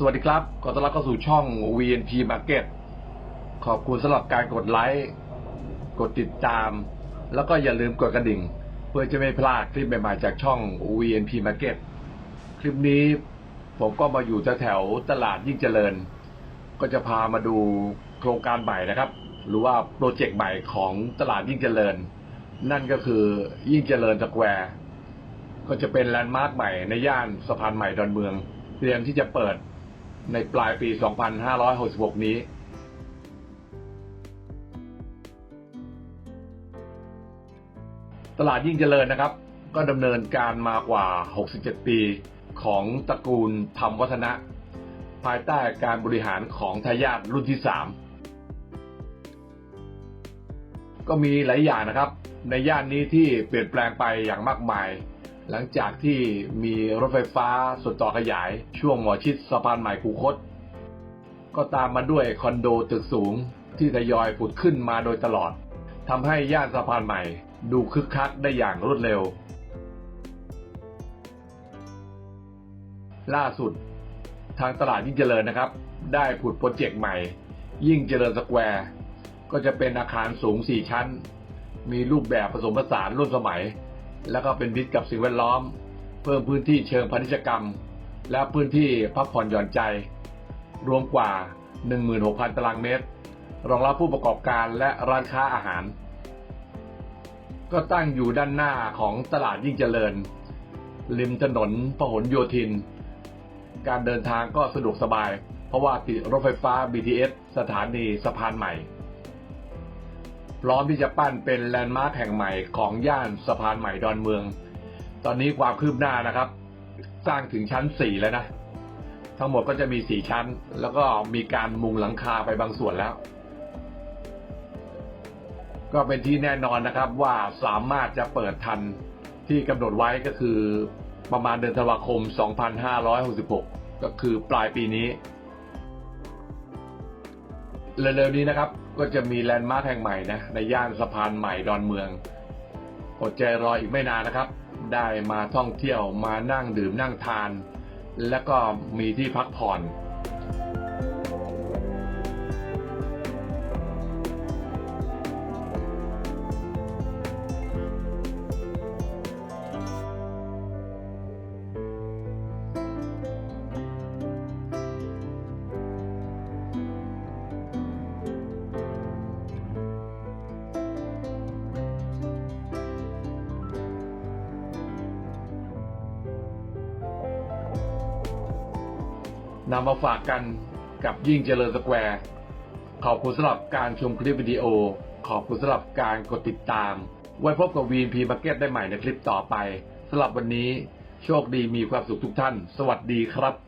สวัสดีครับ ขอต้อนรับเข้าสู่ช่อง VNP Market ขอบคุณสำหรับการกดไลค์ กดติดตาม แล้วก็อย่าลืมกดกระดิ่ง เพื่อจะไม่พลาดคลิปใหม่ๆจากช่อง VNP Market คลิปนี้ผมก็มาอยู่แถวตลาดยิ่งเจริญ ก็จะพามาดูโครงการใหม่นะครับ หรือว่าโปรเจกต์ใหม่ของตลาดยิ่งเจริญ นั่นก็คือยิ่งเจริญสแควร์ก็จะเป็นแลนด์มาร์คใหม่ในย่านสะพานใหม่ดอนเมืองเตรียมที่จะเปิด ในปลายปี 2566 นี้ตลาดยิ่งเจริญนะครับ ก็ดำเนินการมากว่า 67 ปี ของตระกูลธรรมวัฒนะ ภายใต้การบริหารของทายาทรุ่นที่ 3 ก็มีหลายอย่างนะครับ ในย่านนี้ที่เปลี่ยนแปลงไปอย่างมากมาย หลังจากที่มีรถไฟฟ้าส่วนต่อขยาย ช่วงหมอชิดสะพานใหม่คูคต ก็ตามมาด้วยคอนโดตึกสูงที่ทยอยผุดขึ้นมาโดยตลอดทำให้ย่านสะพานใหม่ ดูคึกคักได้อย่างรวดเร็ว ล่าสุด ทางตลาดยิ่งเจริญนะครับ ได้ผุดโปรเจกต์ใหม่ ยิ่งเจริญสแควร์ ก็จะเป็นอาคารสูง 4 ชั้น มีรูปแบบผสมผสานร่วมสมัย แล้วก็เป็นมิตรกับสิ่งแวดล้อม เพิ่มพื้นที่เชิงพาณิชยกรรม และพื้นที่พักผ่อนหย่อนใจ รวมกว่า 16,000 ตารางเมตร รองรับผู้ประกอบการและร้านค้าอาหาร ก็ตั้งอยู่ด้านหน้าของตลาดยิ่งเจริญ ริมถนนพหลโยธิน การเดินทางก็สะดวกสบาย เพราะว่าติดรถไฟฟ้า BTS สถานีสะพานใหม่ พร้อมที่จะปั้นเป็นแลนด์มาร์คแห่งใหม่ของย่านสะพานใหม่ดอนเมือง ตอนนี้ความคืบหน้านะครับ สร้างถึงชั้น4แล้วนะ ทั้งหมดก็จะมี4ชั้น แล้วก็มีการมุงหลังคาไปบางส่วนแล้ว ก็เป็นที่แน่นอนนะครับว่าสามารถจะเปิดทันที่กำหนดไว้ก็คือประมาณเดือนธันวาคม 2566 ก็คือปลายปีนี้ เร็วๆนี้นะครับ ก็จะมีแลนด์มาร์คแห่งใหม่นะในย่านสะพานใหม่ดอนเมืองอดใจรออีกไม่นานนะครับ ได้มาท่องเที่ยวมานั่งดื่มนั่งทาน แล้วก็มีที่พักผ่อน นำมาฝากกันกับยิ่งเจริญสแควร์ ขอบคุณสำหรับการชมคลิปวิดีโอ ขอบคุณสำหรับการกดติดตาม ไว้พบกับ VNP Market ได้ใหม่ในคลิปต่อไปสำหรับวันนี้โชคดีมีความสุขทุกท่าน สวัสดีครับ